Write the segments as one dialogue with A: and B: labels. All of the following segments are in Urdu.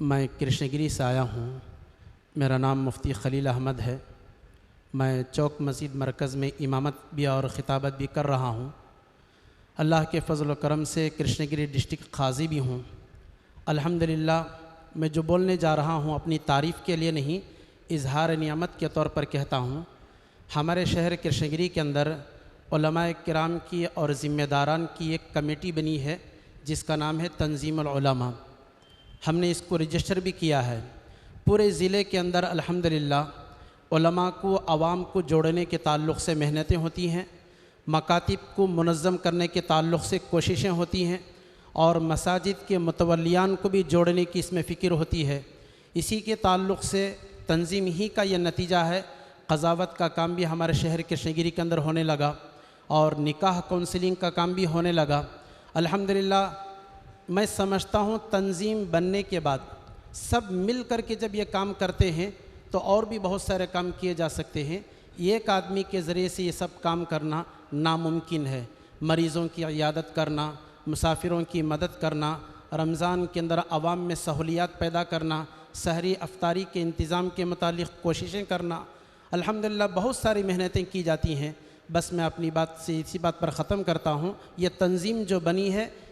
A: میں کرشنگری سے آیا ہوں۔ میرا نام مفتی خلیل احمد ہے۔ میں چوک مسجد مرکز میں امامت بھی اور خطابت بھی کر رہا ہوں۔ اللہ کے فضل و کرم سے کرشنگری ڈسٹرکٹ قاضی بھی ہوں۔ الحمدللہ، میں جو بولنے جا رہا ہوں اپنی تعریف کے لیے نہیں، اظہار نعمت کے طور پر کہتا ہوں۔ ہمارے شہر کرشنگری کے اندر علماء کرام کی اور ذمہ داران کی ایک کمیٹی بنی ہے، جس کا نام ہے تنظیم العلماء۔ ہم نے اس کو رجسٹر بھی کیا ہے۔ پورے ضلع کے اندر الحمدللہ علماء کو، عوام کو جوڑنے کے تعلق سے محنتیں ہوتی ہیں۔ مکاتب کو منظم کرنے کے تعلق سے کوششیں ہوتی ہیں۔ اور مساجد کے متولیان کو بھی جوڑنے کی اس میں فکر ہوتی ہے۔ اسی کے تعلق سے تنظیم ہی کا یہ نتیجہ ہے۔ قضاوت کا کام بھی ہمارے شہر کے شگری کے اندر ہونے لگا۔ اور نکاح کونسلنگ کا کام بھی ہونے لگا۔ الحمدللہ میں سمجھتا ہوں تنظیم بننے کے بعد سب مل کر کے جب یہ کام کرتے ہیں تو اور بھی بہت سارے کام کیے جا سکتے ہیں۔ ایک آدمی کے ذریعے سے یہ سب کام کرنا ناممکن ہے۔ مریضوں کی عیادت کرنا، مسافروں کی مدد کرنا، رمضان کے اندر عوام میں سہولیات پیدا کرنا سحری افطاری کے انتظام کے متعلق کوششیں کرنا۔ الحمدللہ بہت ساری محنتیں کی جاتی ہیں۔ بس میں اپنی بات سے اسی بات پر ختم کرتا ہوں۔ یہ تنظیم جو بنی ہے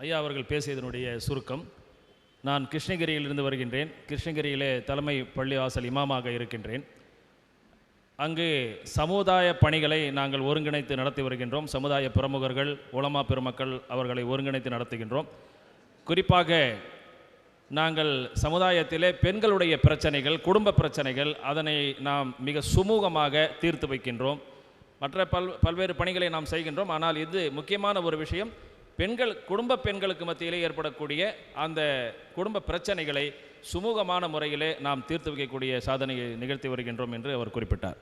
B: ஐயா அவர்கள் பேசியதனுடைய சுருக்கம் நான் கிருஷ்ணகிரியிலிருந்து வருகின்றேன். கிருஷ்ணகிரியிலே தலைமை பள்ளி வாசல் இமாமாக இருக்கின்றேன். அங்கு சமுதாய பணிகளை நாங்கள் ஒருங்கிணைத்து நடத்தி வருகின்றோம். சமுதாய பிரமுகர்கள் உலமா பெருமக்கள் அவர்களை ஒருங்கிணைத்து நடத்துகின்றோம். குறிப்பாக நாங்கள் சமுதாயத்திலே பெண்களுடைய பிரச்சனைகள் குடும்ப பிரச்சனைகள் அதனை நாம் மிக சுமூகமாக தீர்த்து வைக்கின்றோம். மற்ற பல் பல்வேறு பணிகளை நாம் செய்கின்றோம். ஆனால் இது முக்கியமான ஒரு விஷயம். பெண்கள் குடும்ப பெண்களுக்கு மத்தியிலே ஏற்படக்கூடிய அந்த குடும்ப பிரச்சனைகளை சுமூகமான முறையிலே நாம் தீர்த்து வைக்கக்கூடிய சாதனையை நிகழ்த்தி வருகின்றோம் என்று அவர் குறிப்பிட்டார்.